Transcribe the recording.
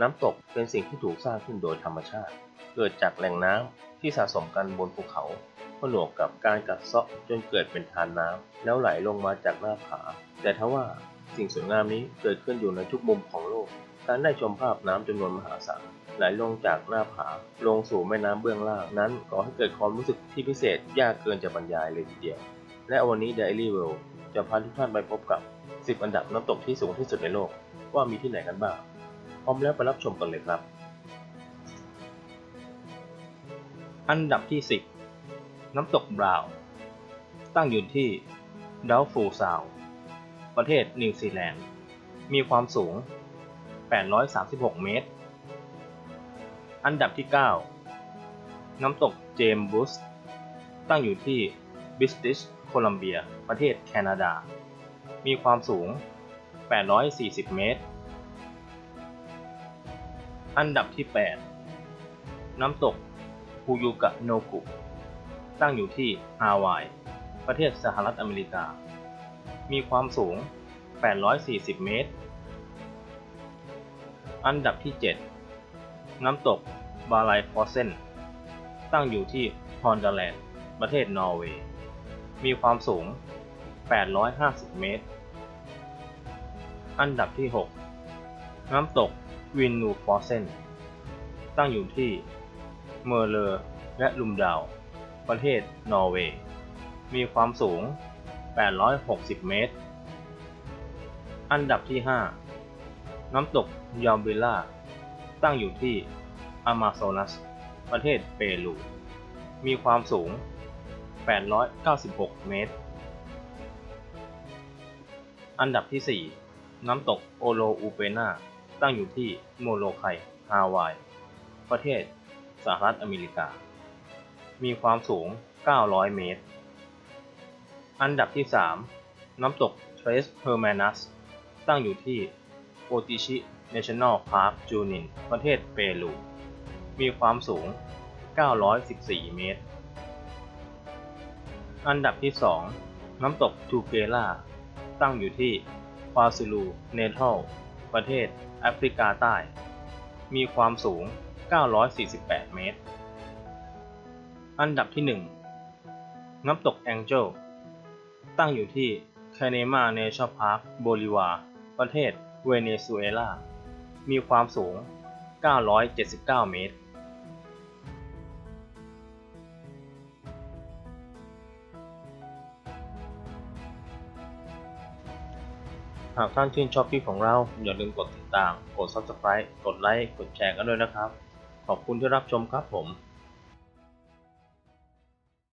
น้ำตกเป็นสิ่งที่ถูกสร้างขึ้นโดยธรรมชาติ เกิดจากแหล่งน้ำที่สะสมกันบนภูเขาผนวกกับการกัดเซาะจนเกิดเป็นทานน้ำแล้วไหลลงมาจากหน้าผา แต่ทว่าสิ่งสวยงามนี้เกิดขึ้นอยู่ในทุกมุมของโลก การได้ชมภาพน้ำจำนวนมหาศาลไหลลงจากหน้าผา ลงสู่แม่น้ำเบื้องล่างนั้นก่อให้เกิดความรู้สึกที่พิเศษยากเกินจะบรรยายเลยทีเดียว และวันนี้ Daily World จะพาทุกท่านไปพบกับ 10 อันดับน้ำตกที่สูงที่สุดในโลกว่ามีที่ไหนกันบ้าง ร้อมแล้วไปรับชมกันเลยครับ อันดับที่ 10 น้ำตกบราว์ตั้งอยู่ที่ดาวฟูซาวประเทศนิวซีแลนด์ มีความสูง 836 เมตร อันดับที่ 9 น้ำตกเจมบุสตั้งอยู่ที่บิสติชโคลัมเบีย ประเทศแคนาดา มีความสูง 840 เมตร อันดับที่ 8 น้ำตกฮูยูกะโนกุ ตั้งอยู่ที่ฮาวาย ประเทศสหรัฐอเมริกา มีความสูง 840 เมตร อันดับที่ 7 น้ำตกบาไลฟอสเซน ตั้งอยู่ที่ฮอนดาแลนด์ ประเทศนอร์เวย์ มีความสูง 850 เมตร อันดับที่ 6 น้ำตก วินนูฟอสเซนตั้งอยู่ที่เมอร์เลอร์และลุมดาว ประเทศนอร์เวย์ มีความสูง 860 เมตร อันดับที่ 5 น้ำตกยอมเบล่า ตั้งอยู่ที่อามาโซนัส ประเทศเปรู มีความสูง 896 เมตร อันดับที่ 4 น้ำตกโอโลอูเปนา ตั้งอยู่ที่โมโลไคฮาวาย ประเทศสหรัฐอเมริกา มีความสูง 900 เมตร อันดับที่ 3 น้ำตกเทรสเฮอร์แมนัส ตั้งอยู่ที่โอติชิ National Park จูนิน ประเทศเปรู มีความสูง 914 เมตร อันดับที่ 2 น้ำตกทูเกล่า ตั้งอยู่ที่ควาซูลูเนเทลประเทศ แอฟริกาใต้ มีความสูง 948 เมตร อันดับที่ 1 น้ำตกแองเจลตั้งอยู่ที่แคเนมาเนชั่นพาร์คโบลิวา ประเทศเวเนซุเอลา มีความสูง 979 เมตร หากท่านชื่นชอบคลิปของเรา อย่าลืมกดติดตาม กด subscribe กดไลค์ กดแชร์กันด้วยนะครับ ขอบคุณที่รับชมครับผม